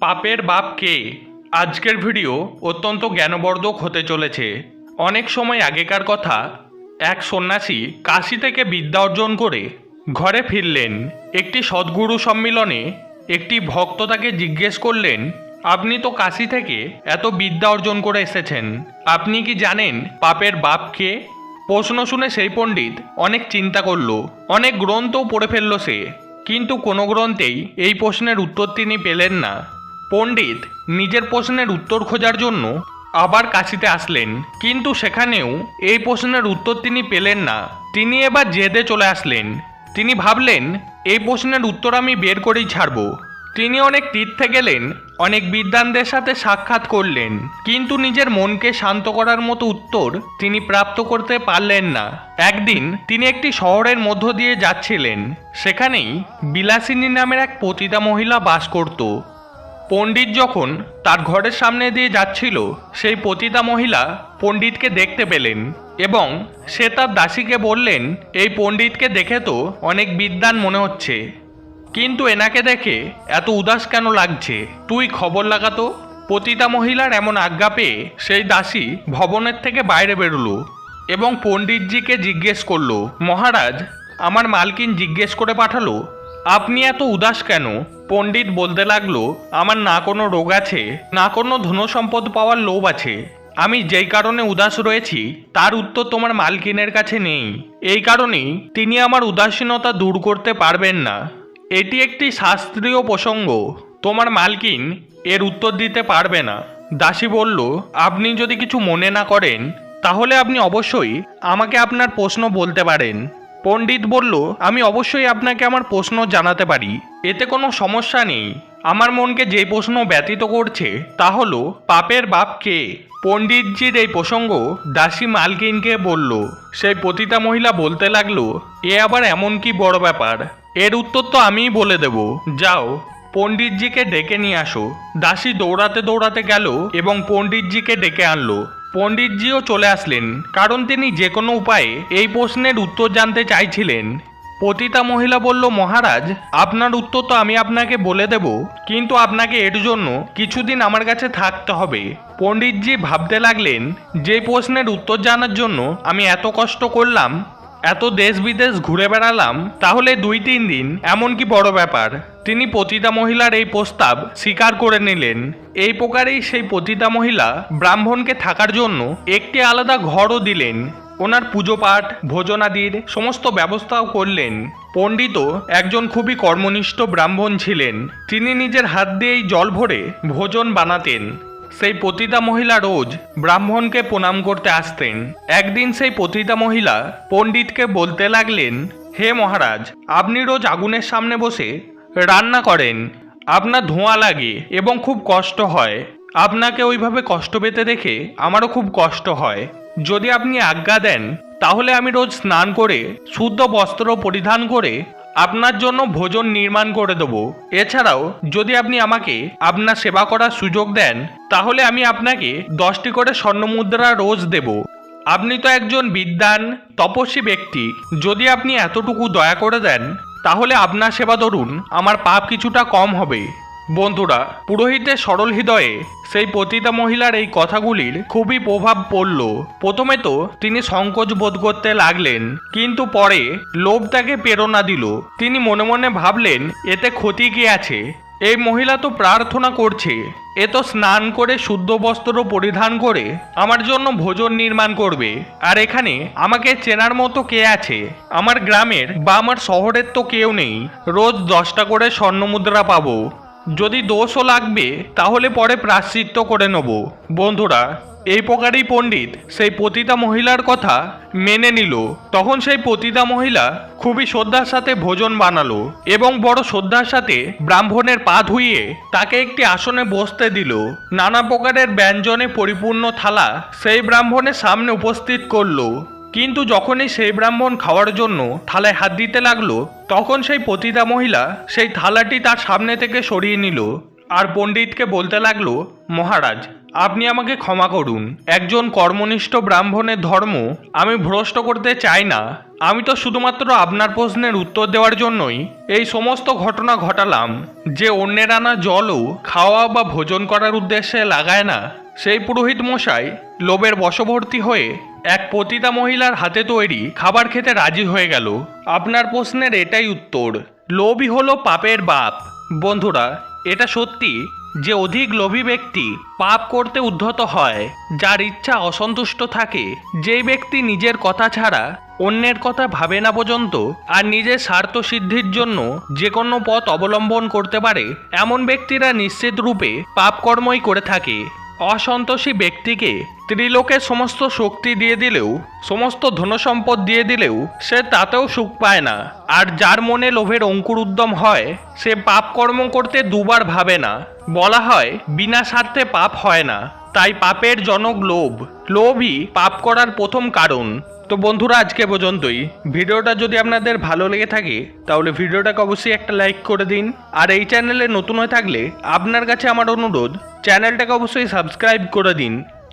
পাপের বাপ কে? আজকের ভিডিও অত্যন্ত জ্ঞানবর্ধক হতে চলেছে। অনেক সময় আগেকার কথা, এক সন্ন্যাসী কাশি থেকে বিদ্যা অর্জন করে ঘরে ফিরলেন। একটি সদ্গুরু সম্মিলনে একটি ভক্ত তাকে জিজ্ঞেস করলেন, আপনি তো কাশি থেকে এত বিদ্যা অর্জন করে এসেছেন, আপনি কি জানেন পাপের বাপ কে? প্রশ্ন শুনে সেই পণ্ডিত অনেক চিন্তা করল, অনেক গ্রন্থও পড়ে ফেলল সে। কিন্তু কোনো গ্রন্থেই এই প্রশ্নের উত্তর তিনি পেলেন না। পণ্ডিত নিজের প্রশ্নের উত্তর খোঁজার জন্য আবার কাশিতে আসলেন। কিন্তু সেখানেও এই প্রশ্নের উত্তর তিনি পেলেন না। তিনি এবার জেদে চলে আসলেন। তিনি ভাবলেন, এই প্রশ্নের উত্তর আমি বের করেই ছাড়ব। তিনি অনেক তীর্থে গেলেন, অনেক বিদ্বানদের সাথে সাক্ষাৎ করলেন। কিন্তু নিজের মনকে শান্ত করার মতো উত্তর তিনি প্রাপ্ত করতে পারলেন না। একদিন তিনি একটি শহরের মধ্য দিয়ে যাচ্ছিলেন। সেখানেই বিলাসিনী নামের এক পতিতা মহিলা বাস করত। পণ্ডিত যখন তার ঘরের সামনে দিয়ে যাচ্ছিল, সেই পতিতা মহিলা পণ্ডিতকে দেখতে পেলেন এবং সে তার দাসীকে বললেন, এই পণ্ডিতকে দেখে তো অনেক বিদ্বান মনে হচ্ছে। কিন্তু এনাকে দেখে এত উদাস কেন লাগছে? তুই খবর লাগাতো পতিতা মহিলার এমন আজ্ঞা পেয়ে সেই দাসী ভবনের থেকে বাইরে বেরোলো এবং পণ্ডিতজিকে জিজ্ঞেস করল, মহারাজ, আমার মালকিন জিজ্ঞেস করে পাঠালো আপনি এত উদাস কেন? পণ্ডিত বলতে লাগল, আমার না কোনো রোগ আছে, না কোনো ধনসম্পদ পাওয়ার লোভ আছে। আমি যেই কারণে উদাস রয়েছি, তার উত্তর তোমার মালকিনের কাছে নেই। এই কারণেই তিনি আমার উদাসীনতা দূর করতে পারবেন না। এটি একটি শাস্ত্রীয় প্রসঙ্গ। তোমার মালকিন এর উত্তর দিতে পারবে না। দাসী বলল, আপনি যদি কিছু মনে না করেন, তাহলে আপনি অবশ্যই আমাকে আপনার প্রশ্ন বলতে পারেন। পণ্ডিত বলল, আমি অবশ্যই আপনাকে আমার প্রশ্ন জানাতে পারি। এতে কোনো সমস্যা নেই। আমার মনকে যে প্রশ্ন ব্যতীত করছে তা হলো, পাপের বাপ কে? পণ্ডিতজির এই প্রসঙ্গ দাসী মালকিনকে বলল, সেই পতিতা মহিলা বলতে লাগল, এ আবার এমন কি বড় ব্যাপার? এর উত্তর তো আমিই বলে দেব। যাও, পণ্ডিতজিকে ডেকে নিয়ে আসো। দাসী দৌড়াতে দৌড়াতে গেল এবং পণ্ডিতজিকে ডেকে আনলো। পণ্ডিতজিও চলে আসলেন, কারণ তিনি যে কোনো উপায়ে এই প্রশ্নের উত্তর জানতে চাইছিলেন। পতিতা মহিলা বলল, মহারাজ, আপনার উত্তর তো আমি আপনাকে বলে দেব, কিন্তু আপনাকে এর জন্য কিছুদিন আমার কাছে থাকতে হবে। পণ্ডিতজি ভাবতে লাগলেন, যে প্রশ্নের উত্তর জানার জন্য আমি এত কষ্ট করলাম এত দেশ বিদেশ ঘুরে বেড়ালাম, তাহলে দুই তিন দিন এমন কি বড় ব্যাপার। তিনি পতিতা মহিলার এই প্রস্তাব স্বীকার করে নিলেন। এই প্রকারেই সেই পতিতা মহিলা ব্রাহ্মণকে থাকার জন্য একটি আলাদা ঘরও দিলেন। ওনার পুজো পাঠ ভোজনাদির সমস্ত ব্যবস্থাও করলেন। পণ্ডিত একজন খুবই কর্মনিষ্ঠ ব্রাহ্মণ ছিলেন। তিনি নিজের হাত দিয়েই জল ভরে ভোজন বানাতেন। সেই পতিতা মহিলা রোজ ব্রাহ্মণকে প্রণাম করতে আসতেন। একদিন সেই পতিতা মহিলা পণ্ডিতকে বলতে লাগলেন, হে মহারাজ, আপনি রোজ আগুনের সামনে বসে রান্না করেন। আপনার ধোঁয়া লাগে এবং খুব কষ্ট হয়। আপনাকে ওইভাবে কষ্ট পেতে দেখে আমারও খুব কষ্ট হয়। যদি আপনি আজ্ঞা দেন, তাহলে আমি রোজ স্নান করে, শুদ্ধ বস্ত্র পরিধান করে আপনার জন্য ভোজন নির্মাণ করে দেব। এছাড়াও, যদি আপনি আমাকে আপনার সেবা করার সুযোগ দেন, তাহলে আমি আপনাকে দশটি করে স্বর্ণমুদ্রা রোজ দেব। আপনি তো একজন বিদ্যান তপস্বী ব্যক্তি। যদি আপনি এতটুকু দয়া করে দেন, তাহলে আপনার সেবা ধরুন, আমার পাপ কিছুটা কম হবে। বন্ধুরা, পুরোহিতের সরল হৃদয়ে সেই পতিতা মহিলার এই কথাগুলির খুবই প্রভাব পড়ল। প্রথমে তো তিনি সংকোচ বোধ করতে লাগলেন, কিন্তু পরে লোভ তাকে প্রেরণা দিল। তিনি মনে মনে ভাবলেন, এতে ক্ষতি কি আছে? এই মহিলা তো প্রার্থনা করছে, এ তো স্নান করে শুদ্ধ বস্ত্র পরিধান করে আমার জন্য ভোজন নির্মাণ করবে। আর এখানে আমাকে চেনার মতো কে আছে? আমার গ্রামের বা আমার শহরের তো কেউ নেই। রোজ দশটা করে স্বর্ণমুদ্রা পাবো। যদি দোষও লাগবে, তাহলে পরে প্রাশ্চিত্য করে নেব। বন্ধুরা, এই প্রকারই পণ্ডিত সেই পতিতা মহিলার কথা মেনে নিল। তখন সেই পতিতা মহিলা খুবই শ্রদ্ধার সাথে ভোজন বানালো এবং বড় শ্রদ্ধার সাথে ব্রাহ্মণের পা ধুইয়ে তাকে একটি আসনে বসতে দিল। নানা প্রকারের ব্যঞ্জনে পরিপূর্ণ থালা সেই ব্রাহ্মণের সামনে উপস্থিত করল। কিন্তু যখনই সেই ব্রাহ্মণ খাওয়ার জন্য থালায় হাত দিতে লাগল, তখন সেই পতিতা মহিলা সেই থালাটি তার সামনে থেকে সরিয়ে নিল আর পণ্ডিতকে বলতে লাগল, মহারাজ, আপনি আমাকে ক্ষমা করুন। একজন কর্মনিষ্ঠ ব্রাহ্মণের ধর্ম আমি ভ্রষ্ট করতে চাই না। আমি তো শুধুমাত্র আপনার প্রশ্নের উত্তর দেওয়ার জন্যই এই সমস্ত ঘটনা ঘটালাম। যে অন্যের আনা জলও খাওয়া বা ভোজন করার উদ্দেশ্যে লাগায় না, সেই পুরোহিত মশাই লোভের বশবর্তী হয়ে এক পতিতা মহিলার হাতে তৈরি খাবার খেতে রাজি হয়ে গেল। আপনার প্রশ্নের এটাই উত্তর। লোভই হলো পাপের বাপ। বন্ধুরা, এটা সত্যি যে অধিক লোভী ব্যক্তি পাপ করতে উদ্ধত হয়, যার ইচ্ছা অসন্তুষ্ট থাকে, যেই ব্যক্তি নিজের কথা ছাড়া অন্যের কথা ভাবে না পর্যন্ত আর নিজের স্বার্থ সিদ্ধির জন্য যে কোনো পথ অবলম্বন করতে পারে, এমন ব্যক্তিরা নিশ্চিত রূপে পাপকর্মই করে থাকে। অসন্তোষী ব্যক্তিকে ত্রিলোকের সমস্ত শক্তি দিয়ে দিলেও, সমস্ত ধনসম্পদ দিয়ে দিলেও, সে তাতেও সুখ পায় না। আর যার মনে লোভের অঙ্কুর উদ্যম হয়, সে পাপ কর্ম করতে দুবার ভাবে না। বলা হয়, বিনা স্বার্থে পাপ হয় না। তাই পাপের জনক লোভ। লোভই পাপ করার প্রথম কারণ। তো বন্ধুরা, আজকে পর্যন্তই। ভিডিওটা যদি আপনাদের ভালো লেগে থাকে, তাহলে ভিডিওটাকে অবশ্যই একটা লাইক করে দিন। আর এই চ্যানেলে নতুন হয়ে থাকলে আপনার কাছে আমার অনুরোধ, চ্যানেলটাকে অবশ্যই সাবস্ক্রাইব করে দিন।